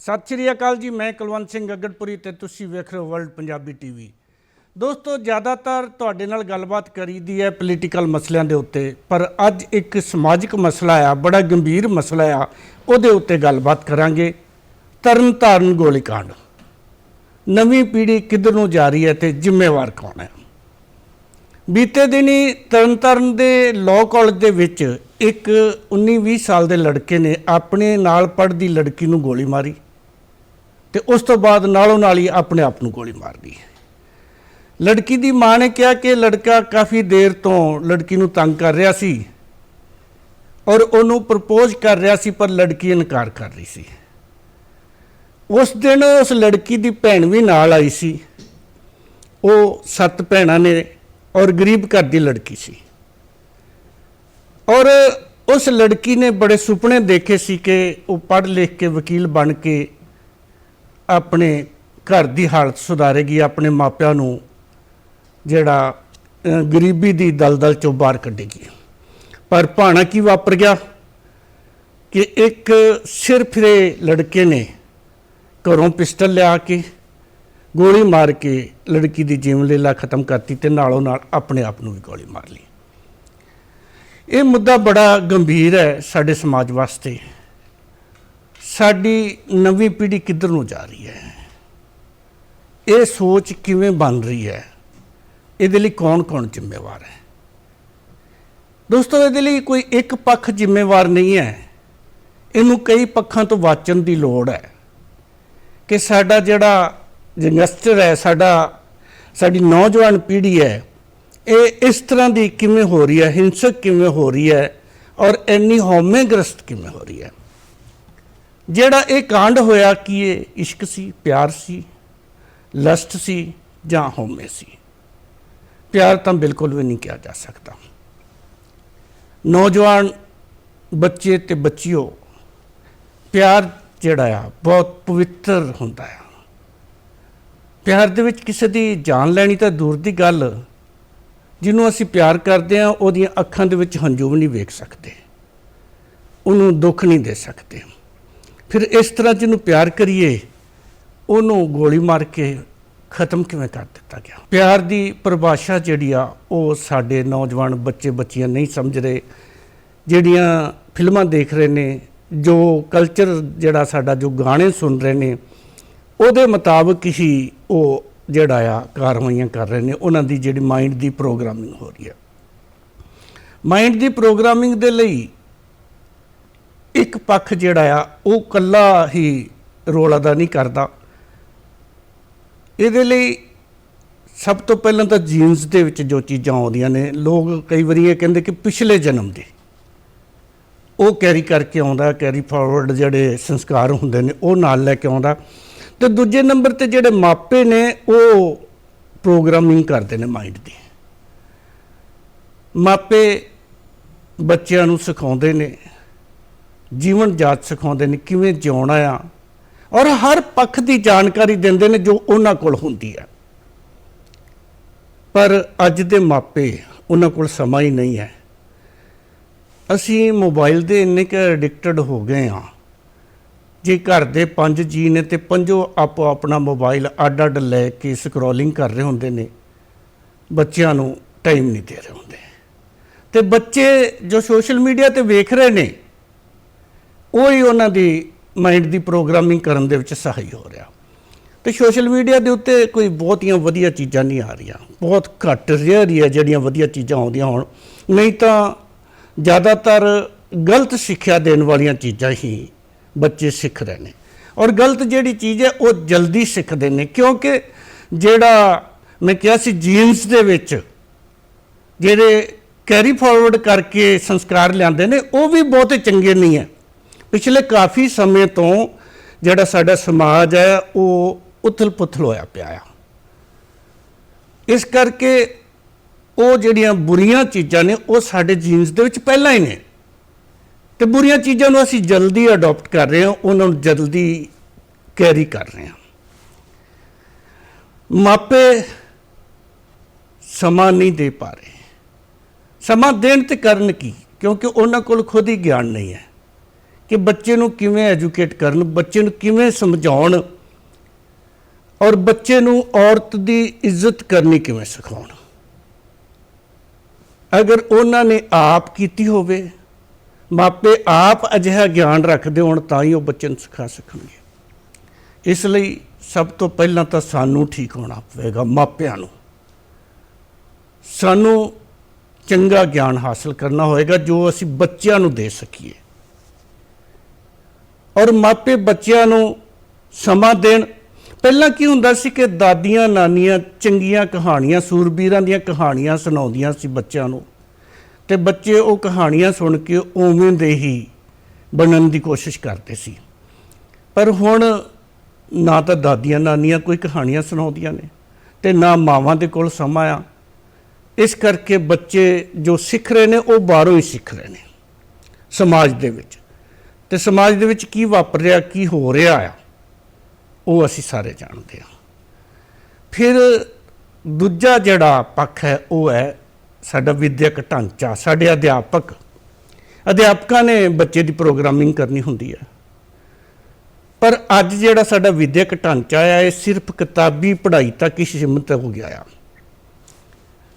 ਸਤਿ ਸ਼੍ਰੀ ਅਕਾਲ ਜੀ, ਮੈਂ ਕੁਲਵੰਤ ਸਿੰਘ ਗੱਗੜਪੁਰੀ ਤੇ ਤੁਸੀਂ ਵੇਖ ਰਹੇ ਹੋ ਵਰਲਡ ਪੰਜਾਬੀ ਟੀਵੀ। ਦੋਸਤੋ, ਜ਼ਿਆਦਾਤਰ ਤੁਹਾਡੇ ਨਾਲ ਗੱਲਬਾਤ ਕਰੀਦੀ ਹੈ ਪੋਲੀਟੀਕਲ ਮਸਲਿਆਂ ਦੇ ਉੱਤੇ, ਪਰ ਅੱਜ ਇੱਕ ਸਮਾਜਿਕ ਮਸਲਾ ਆ, ਬੜਾ ਗੰਭੀਰ ਮਸਲਾ ਆ, ਉਹਦੇ ਉੱਤੇ ਗੱਲਬਾਤ ਕਰਾਂਗੇ। ਤਰਨਤਾਰਨ ਗੋਲੀकांड ਨਵੀਂ ਪੀੜ੍ਹੀ ਕਿੱਧਰ ਨੂੰ ਜਾ ਰਹੀ ਹੈ ਤੇ ਜ਼ਿੰਮੇਵਾਰ ਕੌਣ ਹੈ? ਬੀਤੇ ਦਿਨੀ ਤਰਨਤਾਰਨ ਦੇ ਲਾਅ ਕਾਲਜ ਦੇ ਵਿੱਚ ਇੱਕ 19-20 ਸਾਲ ਦੇ ਲੜਕੇ ਨੇ ਆਪਣੇ ਨਾਲ ਪੜ੍ਹਦੀ ਲੜਕੀ ਨੂੰ ਗੋਲੀ ਮਾਰੀ। ਤੇ ਉਸ ਤੋਂ ਬਾਅਦ ਨਾਲੋਂ ਨਾਲ ਹੀ ਆਪਣੇ ਆਪ ਨੂੰ ਗੋਲੀ ਮਾਰ ਲਈ ਲੜਕੀ ਦੀ ਮਾਂ ਨੇ ਕਿਹਾ ਕਿ ਲੜਕਾ ਕਾਫੀ ਦੇਰ ਤੋਂ ਲੜਕੀ ਨੂੰ ਤੰਗ ਕਰ ਰਿਹਾ ਸੀ ਔਰ ਉਹਨੂੰ ਪ੍ਰਪੋਜ਼ ਕਰ ਰਿਹਾ ਸੀ, ਪਰ ਲੜਕੀ ਇਨਕਾਰ ਕਰ ਰਹੀ ਸੀ। ਉਸ ਦਿਨ ਉਸ ਲੜਕੀ ਦੀ ਭੈਣ ਵੀ ਨਾਲ ਆਈ ਸੀ। ਉਹ ਸੱਤ ਭੈਣਾਂ ਨੇ ਔਰ ਗਰੀਬ ਘਰ ਦੀ ਲੜਕੀ ਸੀ। ਔਰ ਉਸ ਲੜਕੀ ਨੇ ਬੜੇ ਸੁਪਨੇ ਦੇਖੇ ਸੀ ਕਿ ਉਹ ਪੜ੍ਹ ਲਿਖ ਕੇ ਵਕੀਲ ਬਣ ਕੇ ਆਪਣੇ ਘਰ ਦੀ ਹਾਲਤ ਸੁਧਾਰੇਗੀ, ਆਪਣੇ ਮਾਪਿਆਂ ਨੂੰ ਜਿਹੜਾ ਗਰੀਬੀ ਦੀ ਦਲਦਲ ਚੋਂ ਬਾਹਰ ਕੱਢੇਗੀ। ਪਰ ਭਾਣਾ ਕੀ ਵਾਪਰ ਗਿਆ? ਕਿ ਇੱਕ ਸਿਰ ਫਿਰੇ ਲੜਕੇ ਨੇ ਘਰੋਂ ਪਿਸਟਲ ਲਿਆ ਕੇ, ਗੋਲੀ ਮਾਰ ਕੇ ਲੜਕੀ ਦੀ ਜੀਵਨ ਲੀਲਾ ਖਤਮ ਕਰਤੀ ਤੇ ਨਾਲੋਂ ਨਾਲ ਆਪਣੇ ਆਪ ਨੂੰ ਵੀ ਗੋਲੀ ਮਾਰ ਲਈ। ਇਹ ਮੁੱਦਾ ਬੜਾ ਗੰਭੀਰ ਹੈ ਸਾਡੇ ਸਮਾਜ ਵਾਸਤੇ। ਸਾਡੀ ਨਵੀਂ ਪੀੜ੍ਹੀ ਕਿੱਧਰ ਨੂੰ ਜਾ ਰਹੀ ਹੈ? ਇਹ ਸੋਚ ਕਿਵੇਂ ਬਣ ਰਹੀ ਹੈ? ਇਹਦੇ ਲਈ ਕੌਣ-ਕੌਣ ਜ਼ਿੰਮੇਵਾਰ ਹੈ? ਦੋਸਤੋ, ਇਹਦੇ ਲਈ ਕੋਈ ਇੱਕ ਪੱਖ ਜ਼ਿੰਮੇਵਾਰ ਨਹੀਂ ਹੈ। ਇਹਨੂੰ ਕਈ ਪੱਖਾਂ ਤੋਂ ਵਾਚਣ ਦੀ ਲੋੜ ਹੈ ਕਿ ਸਾਡਾ ਜਿਹੜਾ ਯੰਗਸਟਰ ਹੈ, ਸਾਡਾ, ਸਾਡੀ ਨੌਜਵਾਨ ਪੀੜ੍ਹੀ ਹੈ, ਇਹ ਇਸ ਤਰ੍ਹਾਂ ਦੀ ਕਿਵੇਂ ਹੋ ਰਹੀ ਹੈ? ਹਿੰਸਕ ਕਿਵੇਂ ਹੋ ਰਹੀ ਹੈ? ਔਰ ਇੰਨੀ ਹਉਮੈਗ੍ਰਸਤ ਕਿਵੇਂ ਹੋ ਰਹੀ ਹੈ? ਜਿਹੜਾ ਇਹ ਕਾਂਡ ਹੋਇਆ ਕਿ ਇਹ ਇਸ਼ਕ ਸੀ, ਪਿਆਰ ਸੀ, ਲਸਟ ਸੀ ਜਾਂ ਹਉਮੈ ਸੀ? ਪਿਆਰ ਤਾਂ ਬਿਲਕੁਲ ਵੀ ਨਹੀਂ ਕਿਹਾ ਜਾ ਸਕਦਾ। ਨੌਜਵਾਨ ਬੱਚੇ ਤੇ ਬੱਚਿਓ, ਪਿਆਰ ਜਿਹੜਾ ਆ, ਬਹੁਤ ਪਵਿੱਤਰ ਹੁੰਦਾ ਆ। ਪਿਆਰ ਦੇ ਵਿੱਚ ਕਿਸੇ ਦੀ ਜਾਨ ਲੈਣੀ ਤਾਂ ਦੂਰ ਦੀ ਗੱਲ। ਜਿਹਨੂੰ ਅਸੀਂ ਪਿਆਰ ਕਰਦੇ ਆ ਉਹਦੀਆਂ ਅੱਖਾਂ ਦੇ ਵਿੱਚ ਹੰਝੂ ਵੀ ਨਹੀਂ ਵੇਖ ਸਕਦੇ। ਉਹਨੂੰ ਦੁੱਖ ਨਹੀਂ ਦੇ ਸਕਦੇ। ਫਿਰ ਇਸ ਤਰ੍ਹਾਂ ਜਿਹਨੂੰ ਪਿਆਰ ਕਰੀਏ, ਉਹਨੂੰ ਗੋਲੀ ਮਾਰ ਕੇ ਖਤਮ ਕਿਵੇਂ ਕਰ ਦਿੱਤਾ ਗਿਆ? ਪਿਆਰ ਦੀ ਪਰਿਭਾਸ਼ਾ ਜਿਹੜੀ ਆ, ਉਹ ਸਾਡੇ ਨੌਜਵਾਨ ਬੱਚੇ ਬੱਚੀਆਂ ਨਹੀਂ ਸਮਝ ਰਹੇ। ਜਿਹੜੀਆਂ ਫਿਲਮਾਂ ਦੇਖ ਰਹੇ ਨੇ, ਜੋ ਕਲਚਰ ਜਿਹੜਾ ਸਾਡਾ, ਜੋ ਗਾਣੇ ਸੁਣ ਰਹੇ ਨੇ, ਉਹਦੇ ਮੁਤਾਬਕ ਹੀ ਉਹ ਜਿਹੜਾ ਆ, ਕਾਰਵਾਈਆਂ ਕਰ ਰਹੇ ਨੇ। ਉਹਨਾਂ ਦੀ ਜਿਹੜੀ ਮਾਈਂਡ ਦੀ ਪ੍ਰੋਗਰਾਮਿੰਗ ਹੋ ਰਹੀ ਹੈ ਮਾਈਂਡ ਦੀ ਪ੍ਰੋਗਰਾਮਿੰਗ ਦੇ ਲਈ ਇੱਕ ਪੱਖ ਜਿਹੜਾ ਆ, ਉਹ ਕੱਲਾ ਹੀ ਰੋਲ ਅਦਾ ਨਹੀਂ ਕਰਦਾ। ਇਹਦੇ ਲਈ ਸਭ ਤੋਂ ਪਹਿਲਾਂ ਤਾਂ ਜੀਨਸ ਦੇ ਵਿੱਚ ਜੋ ਚੀਜ਼ਾਂ ਆਉਂਦੀਆਂ ਨੇ, ਲੋਕ ਕਈ ਵਾਰੀ ਇਹ ਕਹਿੰਦੇ ਕਿ ਪਿਛਲੇ ਜਨਮ ਦੇ। ਉਹ ਕੈਰੀ ਕਰਕੇ ਆਉਂਦਾ ਕੈਰੀ ਫਾਰਵਰਡ ਜਿਹੜੇ ਸੰਸਕਾਰ ਹੁੰਦੇ ਨੇ, ਉਹ ਨਾਲ ਲੈ ਕੇ ਆਉਂਦਾ। ਤੇ ਦੂਜੇ ਨੰਬਰ ਤੇ ਜਿਹੜੇ ਮਾਪੇ ਨੇ, ਉਹ ਪ੍ਰੋਗਰਾਮਿੰਗ ਕਰਦੇ ਨੇ ਮਾਈਂਡ ਦੀ। ਮਾਪੇ ਬੱਚਿਆਂ ਨੂੰ ਸਿਖਾਉਂਦੇ ਨੇ ਜੀਵਨ ਜਾਚ ਸਿਖਾਉਂਦੇ ਨੇ, ਕਿਵੇਂ ਜਿਉਣਾ ਆ। ਔਰ ਹਰ ਪੱਖ ਦੀ ਜਾਣਕਾਰੀ ਦਿੰਦੇ ਨੇ ਜੋ ਉਹਨਾਂ ਕੋਲ ਹੁੰਦੀ ਹੈ। ਪਰ ਅੱਜ ਦੇ ਮਾਪੇ ਉਹਨਾਂ ਕੋਲ ਸਮਾਂ ਹੀ ਨਹੀਂ ਹੈ। ਅਸੀਂ ਮੋਬਾਈਲ ਦੇ ਇੰਨੇ ਕੁ ਐਡਿਕਟਡ ਹੋ ਗਏ ਆ ਜੇ ਘਰ ਦੇ ਪੰਜ ਜੀ ਨੇ ਤੇ ਪੰਜੋ ਆਪੋ ਆਪਣਾ ਮੋਬਾਈਲ ਅੱਡ ਅੱਡ ਲੈ ਕੇ ਸਕਰੋਲਿੰਗ ਕਰ ਰਹੇ ਹੁੰਦੇ ਨੇ, ਬੱਚਿਆਂ ਨੂੰ ਟਾਈਮ ਨਹੀਂ ਦੇ ਰਹੇ ਹੁੰਦੇ। ਤੇ ਬੱਚੇ ਜੋ ਸੋਸ਼ਲ ਮੀਡੀਆ ਤੇ ਵੇਖ ਰਹੇ ਨੇ ਉਹ ਹੀ ਉਹਨਾਂ ਦੀ ਮਾਈਂਡ ਦੀ ਪ੍ਰੋਗਰਾਮਿੰਗ ਕਰਨ ਦੇ ਵਿੱਚ ਸਹਾਈ ਹੋ ਰਿਹਾ। ਤੇ ਸੋਸ਼ਲ ਮੀਡੀਆ ਦੇ ਉੱਤੇ ਕੋਈ ਬਹੁਤੀਆਂ ਵਧੀਆ ਚੀਜ਼ਾਂ ਨਹੀਂ ਆ ਰਹੀਆਂ। ਬਹੁਤ ਘੱਟ ਰੇਅਰ ਹੀ ਹੈ ਜਿਹੜੀਆਂ ਵਧੀਆ ਚੀਜ਼ਾਂ ਆਉਂਦੀਆਂ ਹੋਣ। ਨਹੀਂ ਤਾਂ ਜ਼ਿਆਦਾਤਰ ਗਲਤ ਸਿੱਖਿਆ ਦੇਣ ਵਾਲੀਆਂ ਚੀਜ਼ਾਂ ਹੀ ਬੱਚੇ ਸਿੱਖ ਰਹੇ ਨੇ। ਔਰ ਗਲਤ ਜਿਹੜੀ ਚੀਜ਼ ਹੈ, ਉਹ ਜਲਦੀ ਸਿੱਖਦੇ ਨੇ। ਕਿਉਂਕਿ ਜਿਹੜਾ ਮੈਂ ਕਿਹਾ ਸੀ ਜੀਨਸ ਦੇ ਵਿੱਚ, ਜਿਹੜੇ ਕੈਰੀ ਫਾਰਵਰਡ ਕਰਕੇ ਸੰਸਕਾਰ ਲਿਆਂਦੇ ਨੇ, ਉਹ ਵੀ ਬਹੁਤੇ ਚੰਗੇ ਨਹੀਂ ਹੈ। ਪਿਛਲੇ ਕਾਫੀ ਸਮੇਂ ਤੋਂ ਜਿਹੜਾ ਸਾਡਾ ਸਮਾਜ ਹੈ, ਉਹ ਉਥਲ-ਪੁਥਲ ਹੋਇਆ ਪਿਆ ਆ। ਇਸ ਕਰਕੇ ਉਹ ਜਿਹੜੀਆਂ ਬੁਰੀਆਂ ਚੀਜ਼ਾਂ ਨੇ, ਉਹ ਸਾਡੇ ਜੀਨਸ ਦੇ ਵਿੱਚ ਪਹਿਲਾਂ ਹੀ ਨੇ। ਤੇ ਬੁਰੀਆਂ ਚੀਜ਼ਾਂ ਨੂੰ ਅਸੀਂ ਜਲਦੀ ਅਡਾਪਟ ਕਰ ਰਹੇ ਹਾਂ, ਉਹਨਾਂ ਨੂੰ ਜਲਦੀ ਕੈਰੀ ਕਰ ਰਹੇ ਹਾਂ। ਮਾਪੇ ਸਮਾਂ ਨਹੀਂ ਦੇ ਪਾ ਰਹੇ। ਸਮਾਂ ਦੇਣ ਤੇ ਕਰਨ ਕੀ? ਕਿਉਂਕਿ ਉਹਨਾਂ ਕੋਲ ਖੁਦ ਹੀ ਗਿਆਨ ਨਹੀਂ ਹੈ। ਕਿ ਬੱਚੇ ਨੂੰ ਕਿਵੇਂ ਐਜੂਕੇਟ ਕਰਨ, ਬੱਚੇ ਨੂੰ ਕਿਵੇਂ ਸਮਝਾਉਣ ਔਰ ਬੱਚੇ ਨੂੰ ਔਰਤ ਦੀ ਇੱਜ਼ਤ ਕਰਨੀ ਕਿਵੇਂ ਸਿਖਾਉਣ। ਅਗਰ ਉਹਨਾਂ ਨੇ ਆਪ ਕੀਤੀ ਹੋਵੇ, ਮਾਪੇ ਆਪ ਅਜਿਹਾ ਗਿਆਨ ਰੱਖਦੇ ਹੋਣ ਤਾਂ ਹੀ ਉਹ ਬੱਚੇ ਨੂੰ ਸਿਖਾ ਸਕਣਗੇ। ਇਸ ਲਈ ਸਭ ਤੋਂ ਪਹਿਲਾਂ ਤਾਂ ਸਾਨੂੰ ਠੀਕ ਹੋਣਾ ਪਵੇਗਾ ਮਾਪਿਆਂ ਨੂੰ। ਸਾਨੂੰ ਚੰਗਾ ਗਿਆਨ ਹਾਸਲ ਕਰਨਾ ਹੋਏਗਾ ਜੋ ਅਸੀਂ ਬੱਚਿਆਂ ਨੂੰ ਦੇ ਸਕੀਏ। ਔਰ ਮਾਪੇ ਬੱਚਿਆਂ ਨੂੰ ਸਮਾਂ ਦੇਣ। ਪਹਿਲਾਂ ਕੀ ਹੁੰਦਾ ਸੀ ਕਿ ਦਾਦੀਆਂ ਨਾਨੀਆਂ ਚੰਗੀਆਂ ਕਹਾਣੀਆਂ, ਸੂਰਬੀਰਾਂ ਦੀਆਂ ਕਹਾਣੀਆਂ ਸੁਣਾਉਂਦੀਆਂ ਸੀ ਬੱਚਿਆਂ ਨੂੰ। ਤੇ ਬੱਚੇ ਉਹ ਕਹਾਣੀਆਂ ਸੁਣ ਕੇ ਉਵੇਂ ਦੇ ਹੀ ਬਣਨ ਦੀ ਕੋਸ਼ਿਸ਼ ਕਰਦੇ ਸੀ। ਪਰ ਹੁਣ ਨਾ ਤਾਂ ਦਾਦੀਆਂ ਨਾਨੀਆਂ ਕੋਈ ਕਹਾਣੀਆਂ ਸੁਣਾਉਂਦੀਆਂ ਨੇ ਤੇ ਨਾ ਮਾਵਾਂ ਦੇ ਕੋਲ ਸਮਾਂ ਆ। ਇਸ ਕਰਕੇ ਬੱਚੇ ਜੋ ਸਿੱਖ ਰਹੇ ਨੇ ਉਹ ਬਾਹਰੋਂ ਹੀ ਸਿੱਖ ਰਹੇ ਨੇ ਸਮਾਜ ਦੇ ਵਿੱਚ। ਤੇ ਸਮਾਜ ਦੇ ਵਿੱਚ ਕੀ ਵਾਪਰ ਰਿਹਾ, ਕੀ ਹੋ ਰਿਹਾ ਆ, ਉਹ ਅਸੀਂ ਸਾਰੇ ਜਾਣਦੇ ਹਾਂ। ਫਿਰ ਦੂਜਾ ਜਿਹੜਾ ਪੱਖ ਹੈ, ਉਹ ਹੈ ਸਾਡਾ ਵਿਦਿਅਕ ਢਾਂਚਾ, ਸਾਡੇ ਅਧਿਆਪਕ। ਅਧਿਆਪਕਾਂ ਨੇ ਬੱਚੇ ਦੀ ਪ੍ਰੋਗਰਾਮਿੰਗ ਕਰਨੀ ਹੁੰਦੀ ਹੈ। ਪਰ ਅੱਜ ਜਿਹੜਾ ਸਾਡਾ ਵਿਦਿਅਕ ਢਾਂਚਾ ਆ, ਇਹ ਸਿਰਫ ਕਿਤਾਬੀ ਪੜ੍ਹਾਈ ਤੱਕ ਹੀ ਸੀਮਿਤ ਹੋ ਗਿਆ ਆ।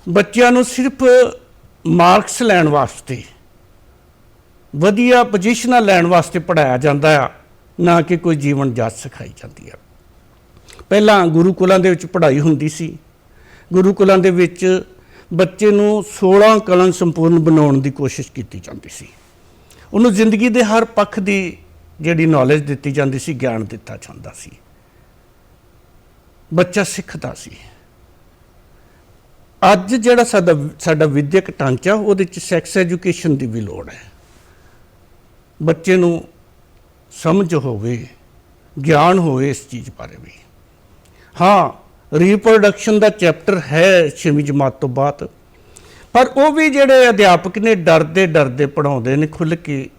ਬੱਚਿਆਂ ਨੂੰ ਸਿਰਫ ਮਾਰਕਸ ਲੈਣ ਵਾਸਤੇ ਵਧੀਆ ਪੋਜੀਸ਼ਨਾਂ ਲੈਣ ਵਾਸਤੇ ਪੜਾਇਆ ਜਾਂਦਾ ਆ, ਨਾ ਕਿ ਕੋਈ ਜੀਵਨ ਜਾਚ ਸਿਖਾਈ ਜਾਂਦੀ ਆ। ਪਹਿਲਾਂ ਗੁਰੂਕੁਲਾਂ ਦੇ ਵਿੱਚ ਪੜ੍ਹਾਈ ਹੁੰਦੀ ਸੀ। ਗੁਰੂਕੁਲਾਂ ਦੇ ਵਿੱਚ ਬੱਚੇ ਨੂੰ 16 ਕਲਨ ਸੰਪੂਰਨ ਬਣਾਉਣ ਦੀ ਕੋਸ਼ਿਸ਼ ਕੀਤੀ ਜਾਂਦੀ ਸੀ। ਉਹਨੂੰ ਜ਼ਿੰਦਗੀ ਦੇ ਹਰ ਪੱਖ ਦੀ ਜਿਹੜੀ ਨੌਲੇਜ ਦਿੱਤੀ ਜਾਂਦੀ ਸੀ, ਗਿਆਨ ਦਿੱਤਾ ਜਾਂਦਾ ਸੀ। ਬੱਚਾ ਸਿੱਖਦਾ ਸੀ। ਅੱਜ ਜਿਹੜਾ ਸਾਡਾ ਸਾਡਾ ਵਿਦਿਅਕ ਢਾਂਚਾ, ਉਹਦੇ ਚ ਸੈਕਸ ਐਜੂਕੇਸ਼ਨ ਦੀ ਵੀ ਲੋੜ ਹੈ। ਬੱਚੇ ਨੂੰ ਸਮਝ ਹੋਵੇ, ਗਿਆਨ ਹੋਵੇ ਇਸ ਚੀਜ਼ ਬਾਰੇ ਵੀ। ਹਾਂ ਰੀਪਰੋਡਕਸ਼ਨ ਦਾ ਚੈਪਟਰ ਹੈ 6ਵੀਂ ਜਮਾਤ ਤੋਂ ਬਾਅਦ। ਪਰ ਉਹ ਵੀ ਜਿਹੜੇ ਅਧਿਆਪਕ ਨੇ ਡਰਦੇ ਡਰਦੇ ਪੜਾਉਂਦੇ ਨੇ ਖੁੱਲ ਕੇ,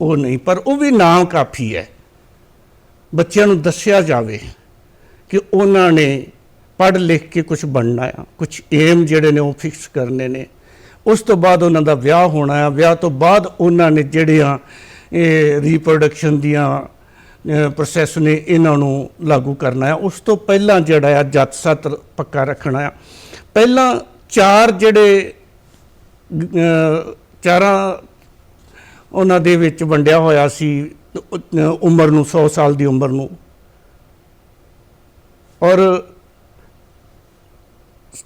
ਉਹ ਨਹੀਂ। ਪਰ ਉਹ ਵੀ ਨਾਮ ਕਾਫੀ ਹੈ। ਬੱਚਿਆਂ ਨੂੰ ਦੱਸਿਆ ਜਾਵੇ ਕਿ ਉਹਨਾਂ ਨੇ ਪੜ੍ਹ ਲਿਖ ਕੇ ਕੁਝ ਬਣਨਾ ਆ ਕੁਝ ਏਮ ਜਿਹੜੇ ਨੇ ਉਹ ਫਿਕਸ ਕਰਨੇ ਨੇ। ਉਸ ਤੋਂ ਬਾਅਦ ਉਹਨਾਂ ਦਾ ਵਿਆਹ ਹੋਣਾ ਆ। ਵਿਆਹ ਤੋਂ ਬਾਅਦ ਉਹਨਾਂ ਨੇ ਜਿਹੜੀਆਂ ਇਹ ਰੀਪਰੋਡਕਸ਼ਨ ਦੀਆਂ ਪ੍ਰੋਸੈਸ ਨੇ ਇਹਨਾਂ ਨੂੰ ਲਾਗੂ ਕਰਨਾ ਆ। ਉਸ ਤੋਂ ਪਹਿਲਾਂ ਜਿਹੜਾ ਆ ਜੱਤ ਸੱਤ ਪੱਕਾ ਰੱਖਣਾ ਆ। ਪਹਿਲਾਂ ਚਾਰ ਜਿਹੜੇ ਚਾਰਾਂ ਉਹਨਾਂ ਦੇ ਵਿੱਚ ਵੰਡਿਆ ਹੋਇਆ ਸੀ ਉਮਰ ਨੂੰ 100 ਸਾਲ ਦੀ ਉਮਰ ਨੂੰ। ਔਰ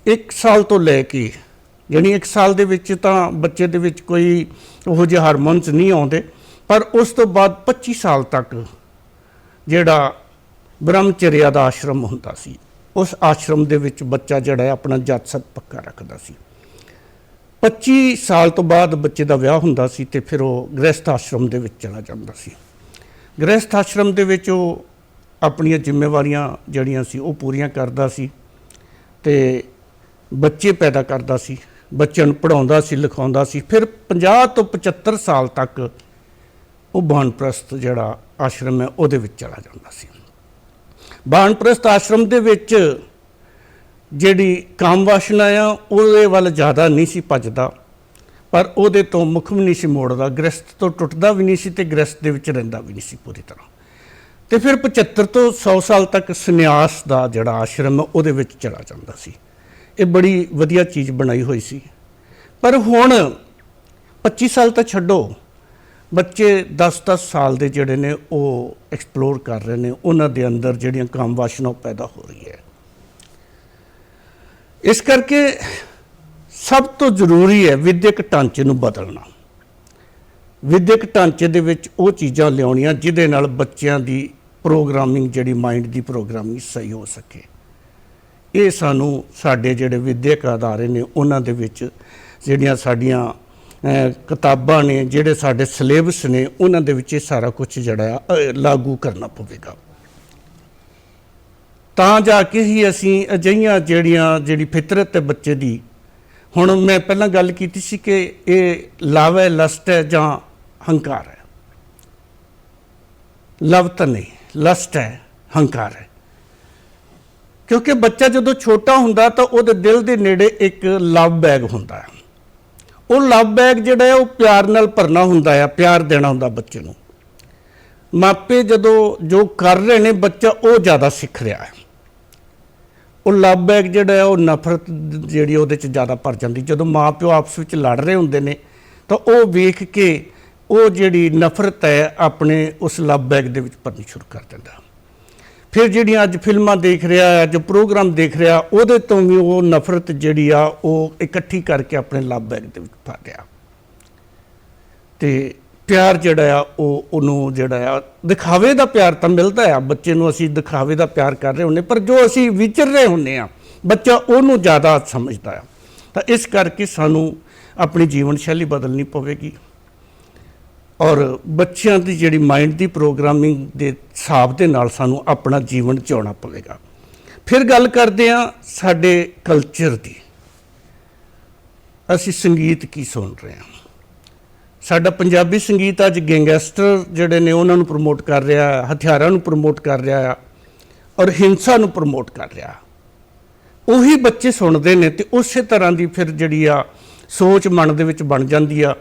ਇੱਕ ਸਾਲ ਤੋਂ ਲੈ ਕੇ ਯਾਨੀ ਇੱਕ ਸਾਲ ਦੇ ਵਿੱਚ ਤਾਂ ਬੱਚੇ ਦੇ ਵਿੱਚ ਕੋਈ ਉਹੋ ਜਿਹੇ ਹਾਰਮੋਨਸ ਨਹੀਂ ਆਉਂਦੇ, ਪਰ ਉਸ ਤੋਂ ਬਾਅਦ 25 ਸਾਲ ਤੱਕ ਜਿਹੜਾ ਬ੍ਰਹਮਚਰਿਆ ਦਾ ਆਸ਼ਰਮ ਹੁੰਦਾ ਸੀ, ਉਸ ਆਸ਼ਰਮ ਦੇ ਵਿੱਚ ਬੱਚਾ ਜਿਹੜਾ ਹੈ ਆਪਣਾ ਜੱਤ ਸਤ ਪੱਕਾ ਰੱਖਦਾ ਸੀ। 25 ਸਾਲ ਤੋਂ ਬਾਅਦ ਬੱਚੇ ਦਾ ਵਿਆਹ ਹੁੰਦਾ ਸੀ ਤੇ ਫਿਰ ਉਹ ਗ੍ਰਸਥ ਆਸ਼ਰਮ ਦੇ ਵਿੱਚ ਚਲਾ ਜਾਂਦਾ ਸੀ। ਗ੍ਰਸਥ ਆਸ਼ਰਮ ਦੇ ਵਿੱਚ ਉਹ ਆਪਣੀਆਂ ਜ਼ਿੰਮੇਵਾਰੀਆਂ ਜਿਹੜੀਆਂ ਸੀ ਉਹ ਪੂਰੀਆਂ ਕਰਦਾ ਸੀ ਤੇ ਬੱਚੇ ਪੈਦਾ ਕਰਦਾ ਸੀ। ਬੱਚਿਆਂ ਨੂੰ ਪੜਾਉਂਦਾ ਸੀ, ਲਿਖਾਉਂਦਾ ਸੀ, ਫਿਰ 50 ਤੋਂ 75 ਸਾਲ ਤੱਕ ਉਹ ਬਾਣਪ੍ਰਸਤ ਜਿਹੜਾ ਆਸ਼ਰਮ ਹੈ, ਉਹਦੇ ਵਿੱਚ ਚਲਾ ਜਾਂਦਾ ਸੀ। ਬਾਣਪ੍ਰਸਤ ਆਸ਼ਰਮ ਦੇ ਵਿੱਚ ਜਿਹੜੀ ਕਾਮ ਵਾਸ਼ਨਾ ਆ, ਉਹਦੇ ਵੱਲ ਜ਼ਿਆਦਾ ਨਹੀਂ ਸੀ ਭੱਜਦਾ, ਪਰ ਉਹਦੇ ਤੋਂ ਮੁੱਖ ਵੀ ਨਹੀਂ ਸੀ ਮੋੜਦਾ ਗ੍ਰਸਤ ਤੋਂ ਟੁੱਟਦਾ ਵੀ ਨਹੀਂ ਸੀ ਤੇ ਗ੍ਰਸਤ ਦੇ ਵਿੱਚ ਰਹਿੰਦਾ ਵੀ ਨਹੀਂ ਸੀ ਪੂਰੀ ਤਰ੍ਹਾਂ। ਤੇ ਫਿਰ 75 ਤੋਂ 100 ਸਾਲ ਤੱਕ ਸੰਨਿਆਸ ਦਾ ਜਿਹੜਾ ਆਸ਼ਰਮ ਹੈ, ਉਹਦੇ ਵਿੱਚ ਚਲਾ ਜਾਂਦਾ ਸੀ। ਇਹ ਬੜੀ ਵਧੀਆ ਚੀਜ਼ ਬਣਾਈ ਹੋਈ ਸੀ। ਪਰ ਹੁਣ 25 ਸਾਲ ਤਾਂ ਛੱਡੋ, ਬੱਚੇ 10-10 ਸਾਲ ਦੇ ਜਿਹੜੇ ਨੇ ਉਹ ਐਕਸਪਲੋਰ ਕਰ ਰਹੇ ਨੇ, ਉਹਨਾਂ ਦੇ ਅੰਦਰ ਜਿਹੜੀਆਂ ਕਾਮ ਵਾਸ਼ਨਾ ਪੈਦਾ ਹੋ ਰਹੀ ਹੈ। ਇਸ ਕਰਕੇ ਸਭ ਤੋਂ ਜ਼ਰੂਰੀ ਹੈ ਵਿਦਿਅਕ ਢਾਂਚੇ ਨੂੰ ਬਦਲਣਾ। ਵਿਦਿਅਕ ਢਾਂਚੇ ਦੇ ਵਿੱਚ ਉਹ ਚੀਜ਼ਾਂ ਲਿਆਉਣੀਆਂ ਜਿਹਦੇ ਨਾਲ ਬੱਚਿਆਂ ਦੀ ਪ੍ਰੋਗਰਾਮਿੰਗ ਜਿਹੜੀ ਮਾਈਂਡ ਦੀ ਪ੍ਰੋਗਰਾਮਿੰਗ ਸਹੀ ਹੋ ਸਕੇ। ਇਹ ਸਾਨੂੰ ਸਾਡੇ ਜਿਹੜੇ ਵਿਦਿਅਕ ਅਦਾਰੇ ਨੇ, ਉਹਨਾਂ ਦੇ ਵਿੱਚ ਜਿਹੜੀਆਂ ਸਾਡੀਆਂ ਕਿਤਾਬਾਂ ਨੇ, ਜਿਹੜੇ ਸਾਡੇ ਸਿਲੇਬਸ ਨੇ, ਉਹਨਾਂ ਦੇ ਵਿੱਚ ਇਹ ਸਾਰਾ ਕੁਝ ਜਿਹੜਾ ਆ ਲਾਗੂ ਕਰਨਾ ਪਵੇਗਾ। ਤਾਂ ਜਾ ਕੇ ਹੀ ਅਸੀਂ ਅਜਿਹੀਆਂ ਜਿਹੜੀਆਂ, ਜਿਹੜੀ ਫਿਤਰਤ ਹੈ ਬੱਚੇ ਦੀ, ਹੁਣ ਮੈਂ ਪਹਿਲਾਂ ਗੱਲ ਕੀਤੀ ਸੀ ਕਿ ਇਹ ਲਵ ਹੈ ਲਸਟ ਹੈ ਜਾਂ ਹੰਕਾਰ ਹੈ? ਲਵ ਤਾਂ ਨਹੀਂ, ਲਸਟ ਹੈ, ਹੰਕਾਰ ਹੈ। ਕਿਉਂਕਿ ਬੱਚਾ ਜਦੋਂ ਛੋਟਾ ਹੁੰਦਾ ਤਾਂ ਉਹਦੇ ਦਿਲ ਦੇ ਨੇੜੇ ਇੱਕ ਲਵ ਬੈਗ ਹੁੰਦਾ ਹੈ। ਉਹ ਲਵ ਬੈਗ ਜਿਹੜਾ ਹੈ, ਉਹ ਪਿਆਰ ਨਾਲ ਭਰਨਾ ਹੁੰਦਾ ਹੈ, ਪਿਆਰ ਦੇਣਾ ਹੁੰਦਾ ਬੱਚੇ ਨੂੰ। ਮਾਪੇ ਜਦੋਂ ਜੋ ਕਰ ਰਹੇ ਨੇ, ਬੱਚਾ ਉਹ ਜ਼ਿਆਦਾ ਸਿੱਖ ਰਿਹਾ ਹੈ। ਉਹ ਲਵ ਬੈਗ ਜਿਹੜਾ ਹੈ, ਉਹ ਨਫ਼ਰਤ ਜਿਹੜੀ ਉਹਦੇ ਚ ਜ਼ਿਆਦਾ ਭਰ ਜਾਂਦੀ। ਜਦੋਂ ਮਾਪਿਓ ਆਪਸ ਵਿੱਚ ਲੜ ਰਹੇ ਹੁੰਦੇ ਨੇ, ਤਾਂ ਉਹ ਵੇਖ ਕੇ ਉਹ ਜਿਹੜੀ ਨਫ਼ਰਤ ਹੈ, ਆਪਣੇ ਉਸ ਲਵ ਬੈਗ ਦੇ ਵਿੱਚ ਭਰਨੀ ਸ਼ੁਰੂ ਕਰ ਦਿੰਦਾ। ਫਿਰ ਜਿਹੜੀਆਂ ਅੱਜ ਫਿਲਮਾਂ ਦੇਖ ਰਿਹਾ ਹੈ ਅੱਜ ਪ੍ਰੋਗਰਾਮ ਦੇਖ ਰਿਹਾ, ਉਹਦੇ ਤੋਂ ਵੀ ਉਹ ਨਫ਼ਰਤ ਜਿਹੜੀ ਆ, ਉਹ ਇਕੱਠੀ ਕਰਕੇ ਆਪਣੇ ਲੱਭ ਬੈਗ ਦੇ ਵਿੱਚ ਪਾ ਰਿਹਾ ਤੇ ਪਿਆਰ ਜਿਹੜਾ ਆ, ਉਹ ਉਹਨੂੰ ਜਿਹੜਾ ਆ, ਦਿਖਾਵੇ ਦਾ ਪਿਆਰ ਤਾਂ ਮਿਲਦਾ ਆ, ਬੱਚੇ ਨੂੰ ਅਸੀਂ ਦਿਖਾਵੇ ਦਾ ਪਿਆਰ ਕਰ ਰਹੇ ਹੁੰਨੇ ਪਰ ਜੋ ਅਸੀਂ ਵਿਚਰ ਰਹੇ ਹੁੰਨੇ ਆ, ਬੱਚਾ ਉਹਨੂੰ ਜ਼ਿਆਦਾ ਸਮਝਦਾ ਆ। ਤਾਂ ਇਸ ਕਰਕੇ ਸਾਨੂੰ ਆਪਣੀ ਜੀਵਨ ਸ਼ੈਲੀ ਬਦਲਣੀ ਪਵੇਗੀ। ਔਰ ਬੱਚਿਆਂ ਦੀ ਜਿਹੜੀ ਮਾਈਂਡ ਦੀ ਪ੍ਰੋਗਰਾਮਿੰਗ ਦੇ ਹਿਸਾਬ ਦੇ ਨਾਲ ਸਾਨੂੰ ਆਪਣਾ ਜੀਵਨ ਜਿਉਣਾ ਪਵੇਗਾ। ਫਿਰ ਗੱਲ ਕਰਦੇ ਆ ਸਾਡੇ ਕਲਚਰ ਦੀ। ਅਸੀਂ ਸੰਗੀਤ ਕੀ ਸੁਣ ਰਹੇ ਹਾਂ? ਸਾਡਾ ਪੰਜਾਬੀ ਸੰਗੀਤ ਅੱਜ ਗੈਂਗਸਟਰ ਜਿਹੜੇ ਨੇ ਉਹਨਾਂ ਨੂੰ ਪ੍ਰਮੋਟ ਕਰ ਰਿਹਾ, ਹਥਿਆਰਾਂ ਨੂੰ ਪ੍ਰਮੋਟ ਕਰ ਰਿਹਾ ਆ ਔਰ ਹਿੰਸਾ ਨੂੰ ਪ੍ਰਮੋਟ ਕਰ ਰਿਹਾ। ਉਹੀ ਬੱਚੇ ਸੁਣਦੇ ਨੇ ਤੇ ਉਸੇ ਤਰ੍ਹਾਂ ਦੀ ਫਿਰ ਜਿਹੜੀ ਆ ਸੋਚ ਮਨ ਦੇ ਵਿੱਚ ਬਣ ਜਾਂਦੀ ਆ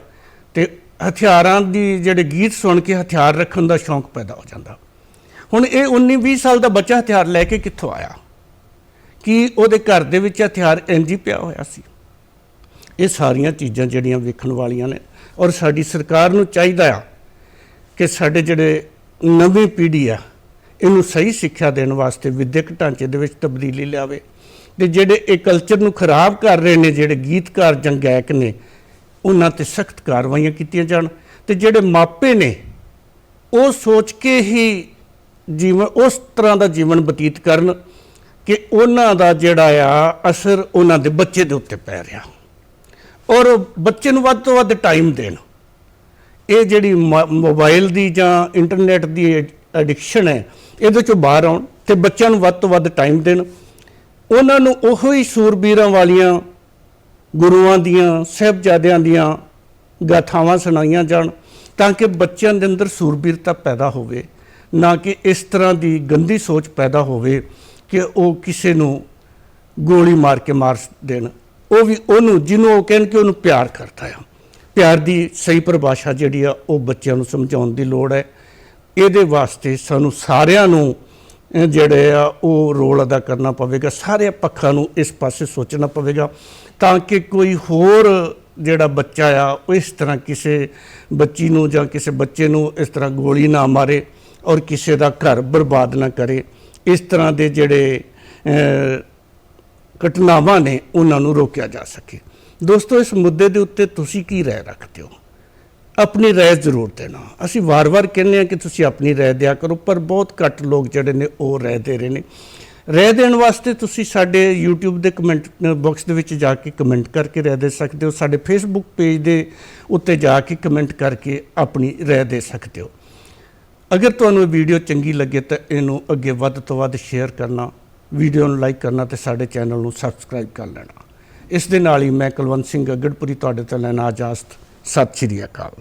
ਤੇ ਹਥਿਆਰਾਂ ਦੀ ਜਿਹੜੇ ਗੀਤ ਸੁਣ ਕੇ ਹਥਿਆਰ ਰੱਖਣ ਦਾ ਸ਼ੌਂਕ ਪੈਦਾ ਹੋ ਜਾਂਦਾ। ਹੁਣ ਇਹ 19 20 ਸਾਲ ਦਾ ਬੱਚਾ ਹਥਿਆਰ ਲੈ ਕੇ ਕਿੱਥੋਂ ਆਇਆ? ਕਿ ਉਹਦੇ ਘਰ ਦੇ ਵਿੱਚ ਹਥਿਆਰ ਇੰਜ ਹੀ ਪਿਆ ਹੋਇਆ ਸੀ? ਇਹ ਸਾਰੀਆਂ ਚੀਜ਼ਾਂ ਜਿਹੜੀਆਂ ਵੇਖਣ ਵਾਲੀਆਂ ਨੇ ਔਰ ਸਾਡੀ ਸਰਕਾਰ ਨੂੰ ਚਾਹੀਦਾ ਆ ਕਿ ਸਾਡੇ ਜਿਹੜੇ ਨਵੀਂ ਪੀੜ੍ਹੀ ਆ, ਇਹਨੂੰ ਸਹੀ ਸਿੱਖਿਆ ਦੇਣ ਵਾਸਤੇ ਵਿਦਿਅਕ ਢਾਂਚੇ ਦੇ ਵਿੱਚ ਤਬਦੀਲੀ ਲਿਆਵੇ। ਤੇ ਜਿਹੜੇ ਇਹ ਕਲਚਰ ਨੂੰ ਖਰਾਬ ਕਰ ਰਹੇ ਨੇ, ਜਿਹੜੇ ਗੀਤਕਾਰ ਜਾਂ ਗਾਇਕ ਨੇ ਉਹਨਾਂ ਤੇ ਸਖਤ ਕਾਰਵਾਈਆਂ ਕੀਤੀਆਂ ਜਾਣ ਤੇ ਜਿਹੜੇ ਮਾਪੇ ਨੇ, ਉਹ ਸੋਚ ਕੇ ਹੀ ਜੀਵਨ, ਉਸ ਤਰ੍ਹਾਂ ਦਾ ਜੀਵਨ ਬਤੀਤ ਕਰਨ ਕਿ ਉਹਨਾਂ ਦਾ ਜਿਹੜਾ ਆ ਅਸਰ ਉਹਨਾਂ ਦੇ ਬੱਚੇ ਦੇ ਉੱਤੇ ਪੈ ਰਿਹਾ। ਔਰ ਬੱਚੇ ਨੂੰ ਵੱਧ ਤੋਂ ਵੱਧ ਟਾਈਮ ਦੇਣ। ਇਹ ਜਿਹੜੀ ਮ- ਮੋਬਾਈਲ ਦੀ ਜਾਂ ਇੰਟਰਨੈਟ ਦੀ ਐਡਿਕਸ਼ਨ ਹੈ, ਇਹਦੇ ਚੋਂ ਬਾਹਰ ਆਉਣ ਤੇ ਬੱਚਿਆਂ ਨੂੰ ਵੱਧ ਤੋਂ ਵੱਧ ਟਾਈਮ ਦੇਣ। ਉਹਨਾਂ ਨੂੰ ਉਹੋ ਹੀ ਸੂਰਬੀਰਾਂ ਵਾਲੀਆਂ ਗੁਰੂਆਂ ਦੀਆਂ, ਸਹਿਬਜ਼ਾਦਿਆਂ ਦੀਆਂ ਗਾਥਾਵਾਂ ਸੁਣਾਈਆਂ ਜਾਣ ਤਾਂ ਕਿ ਬੱਚਿਆਂ ਦੇ ਅੰਦਰ ਸੂਰਬੀਰਤਾ ਪੈਦਾ ਹੋਵੇ, ਨਾ ਕਿ ਇਸ ਤਰ੍ਹਾਂ ਦੀ ਗੰਦੀ ਸੋਚ ਪੈਦਾ ਹੋਵੇ ਕਿ ਉਹ ਕਿਸੇ ਨੂੰ ਗੋਲੀ ਮਾਰ ਕੇ ਮਾਰ ਦੇਣ। ਉਹ ਵੀ ਉਹਨੂੰ, ਜਿਹਨੂੰ ਉਹ ਕਹਿਣ ਕਿ ਉਹਨੂੰ ਪਿਆਰ ਕਰਦਾ ਆ। ਪਿਆਰ ਦੀ ਸਹੀ ਪਰਿਭਾਸ਼ਾ ਜਿਹੜੀ ਆ, ਉਹ ਬੱਚਿਆਂ ਨੂੰ ਸਮਝਾਉਣ ਦੀ ਲੋੜ ਹੈ। ਇਹਦੇ ਵਾਸਤੇ ਸਾਨੂੰ ਸਾਰਿਆਂ ਨੂੰ ਜਿਹੜੇ ਆ, ਉਹ ਰੋਲ ਅਦਾ ਕਰਨਾ ਪਵੇਗਾ। ਸਾਰੇ ਪੱਖਾਂ ਨੂੰ ਇਸ ਪਾਸੇ ਸੋਚਣਾ ਪਵੇਗਾ ਤਾਂ ਕਿ ਕੋਈ ਹੋਰ ਜਿਹੜਾ ਬੱਚਾ ਆ, ਉਹ ਇਸ ਤਰ੍ਹਾਂ ਕਿਸੇ ਬੱਚੀ ਨੂੰ ਜਾਂ ਕਿਸੇ ਬੱਚੇ ਨੂੰ ਇਸ ਤਰ੍ਹਾਂ ਗੋਲੀ ਨਾ ਮਾਰੇ ਔਰ ਕਿਸੇ ਦਾ ਘਰ ਬਰਬਾਦ ਨਾ ਕਰੇ। ਇਸ ਤਰ੍ਹਾਂ ਦੇ ਜਿਹੜੇ ਘਟਨਾਵਾਂ ਨੇ, ਉਹਨਾਂ ਨੂੰ ਰੋਕਿਆ ਜਾ ਸਕੇ। ਦੋਸਤੋ, ਇਸ ਮੁੱਦੇ ਦੇ ਉੱਤੇ ਤੁਸੀਂ ਕੀ ਰਾਏ ਰੱਖਦੇ ਹੋ? ਆਪਣੀ ਰਾਏ ਜ਼ਰੂਰ ਦੇਣਾ ਅਸੀਂ ਵਾਰ-ਵਾਰ ਕਹਿੰਦੇ ਹਾਂ ਕਿ ਤੁਸੀਂ ਆਪਣੀ ਰਾਏ ਦਿਆ ਕਰੋ, ਪਰ ਬਹੁਤ ਘੱਟ ਲੋਕ ਜਿਹੜੇ ਨੇ ਉਹ ਰਾਏ ਦੇ ਰਹੇ ਨੇ। ਰਹਿ ਦੇਣ ਵਾਸਤੇ ਤੁਸੀਂ ਸਾਡੇ YouTube ਦੇ ਕਮੈਂਟ ਬਾਕਸ ਦੇ ਵਿੱਚ ਜਾ ਕੇ ਕਮੈਂਟ ਕਰਕੇ ਰਹਿ ਦੇ ਸਕਦੇ ਹੋ। ਸਾਡੇ Facebook ਪੇਜ ਦੇ ਉੱਤੇ ਜਾ ਕੇ ਕਮੈਂਟ ਕਰਕੇ ਆਪਣੀ ਰਹਿ ਦੇ ਸਕਦੇ ਹੋ। ਅਗਰ ਤੁਹਾਨੂੰ ਇਹ ਵੀਡੀਓ ਚੰਗੀ ਲੱਗੇ ਤਾਂ ਇਹਨੂੰ ਅੱਗੇ ਵੱਧ ਤੋਂ ਵੱਧ ਸ਼ੇਅਰ ਕਰਨਾ ਵੀਡੀਓ ਨੂੰ ਲਾਈਕ ਕਰਨਾ ਤੇ ਸਾਡੇ ਚੈਨਲ ਨੂੰ ਸਬਸਕ੍ਰਾਈਬ ਕਰ ਲੈਣਾ। ਇਸ ਦੇ ਨਾਲ ਹੀ ਮੈਂ ਕੁਲਵੰਤ ਸਿੰਘ ਅਗੜਪੁਰੀ ਤੁਹਾਡੇ ਤੋਂ ਲੈਣਾ ਇਜਾਜ਼ਤ ਸਤਿ ਸ਼੍ਰੀ ਅਕਾਲ